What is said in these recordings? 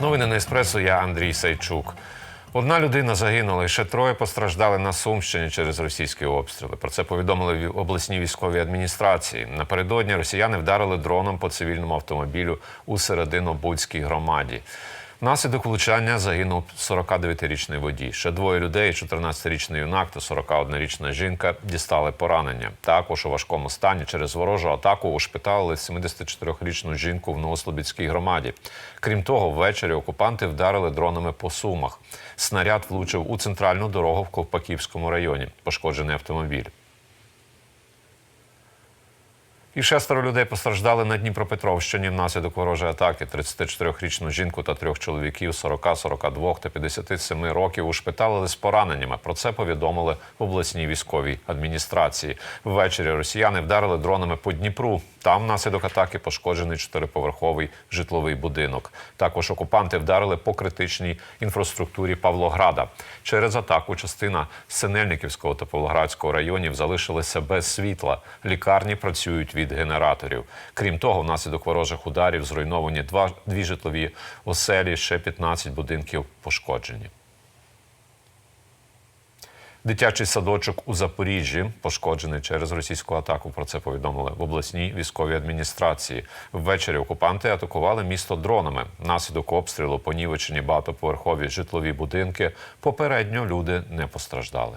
Новини на еспресо. Я Андрій Сайчук. Одна людина загинула, і ще троє постраждали на Сумщині через російські обстріли. Про це повідомили в обласній військовій адміністрації. Напередодні росіяни вдарили дроном по цивільному автомобілю у серединобудській громаді. Внаслідок влучання загинув 49-річний водій. Ще двоє людей, 14-річний юнак та 41-річна жінка, дістали поранення. Також у важкому стані через ворожу атаку ушпиталили 74-річну жінку в Новослобідській громаді. Крім того, ввечері окупанти вдарили дронами по сумах. Снаряд влучив у центральну дорогу в Ковпаківському районі. Пошкоджений автомобіль. І шестеро людей постраждали на Дніпропетровщині внаслідок ворожої атаки. 34-річну жінку та трьох чоловіків 40, 42 та 57 років ушпиталили з пораненнями. Про це повідомили в обласній військовій адміністрації. Ввечері росіяни вдарили дронами по Дніпру. Там внаслідок атаки пошкоджений чотириповерховий житловий будинок. Також окупанти вдарили по критичній інфраструктурі Павлограда. Через атаку частина Синельниківського та Павлоградського районів залишилися без світла. Лікарні працюють від генераторів. Крім того, внаслідок ворожих ударів зруйновані два дві житлові оселі, ще 15 будинків пошкоджені. Дитячий садочок у Запоріжжі пошкоджений через російську атаку. Про це повідомили в обласній військовій адміністрації. Ввечері окупанти атакували місто дронами. Внаслідок обстрілу понівечені багатоповерхові житлові будинки. Попередньо люди не постраждали.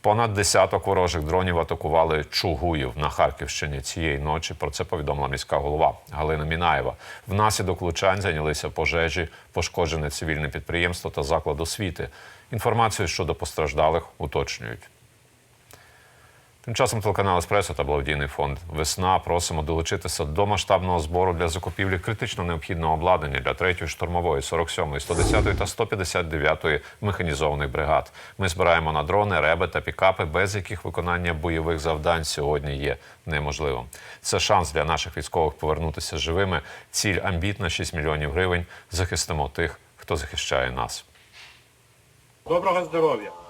Понад десяток ворожих дронів атакували Чугуїв на Харківщині цієї ночі. Про це повідомила міська голова Галина Мінаєва. Внаслідок влучань зайнялися пожежі, пошкоджене цивільне підприємство та заклад освіти. Інформацію щодо постраждалих уточнюють. Тим часом телеканал Еспресо та благодійний фонд Весна просимо долучитися до масштабного збору для закупівлі критично необхідного обладнання для 3-ї штурмової, 47-ї, 110-ї та 159-ї механізованих бригад. Ми збираємо на дрони, реби та пікапи, без яких виконання бойових завдань сьогодні є неможливим. Це шанс для наших військових повернутися живими. Ціль амбітна 6 мільйонів гривень. Захистимо тих, хто захищає нас. Доброго здоров'я!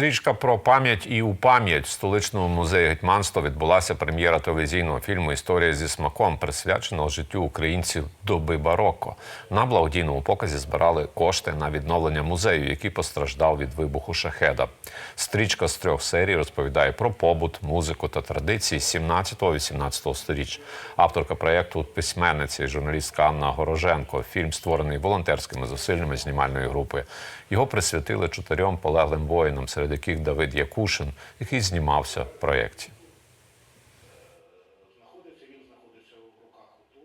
Стрічка про пам'ять і у пам'ять в столичному музеї гетьманства відбулася прем'єра телевізійного фільму Історія зі смаком, присвяченого життю українців доби бароко. На благодійному показі збирали кошти на відновлення музею, який постраждав від вибуху шахеда. Стрічка з трьох серій розповідає про побут, музику та традиції 17-18 сторіч. Авторка проєкту письменниця і журналістка Анна Гороженко. Фільм створений волонтерськими зусиллями знімальної групи. Його присвятили чотирьом полеглим воїнам, серед яких Давид Якушин, який знімався в проєкті.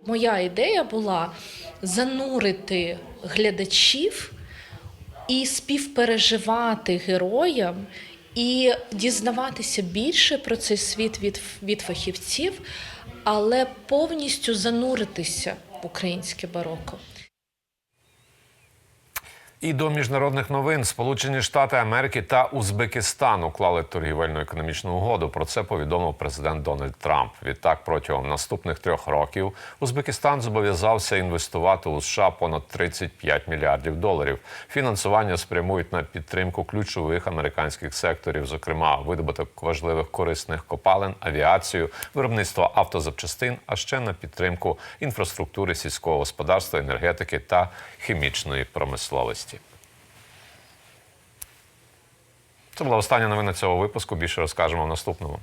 Моя ідея була занурити глядачів і співпереживати героям, і дізнаватися більше про цей світ від, від фахівців, але повністю зануритися в українське бароко. І до міжнародних новин Сполучені Штати Америки та Узбекистан уклали торгівельну економічну угоду. Про це повідомив президент Дональд Трамп. Відтак, протягом наступних трьох років Узбекистан зобов'язався інвестувати у США понад 35 мільярдів доларів. Фінансування спрямують на підтримку ключових американських секторів, зокрема видобуток важливих корисних копалин, авіацію, виробництво автозапчастин, а ще на підтримку інфраструктури сільського господарства, енергетики та хімічної промисловості. Це була остання новина цього випуску. Більше розкажемо в наступному.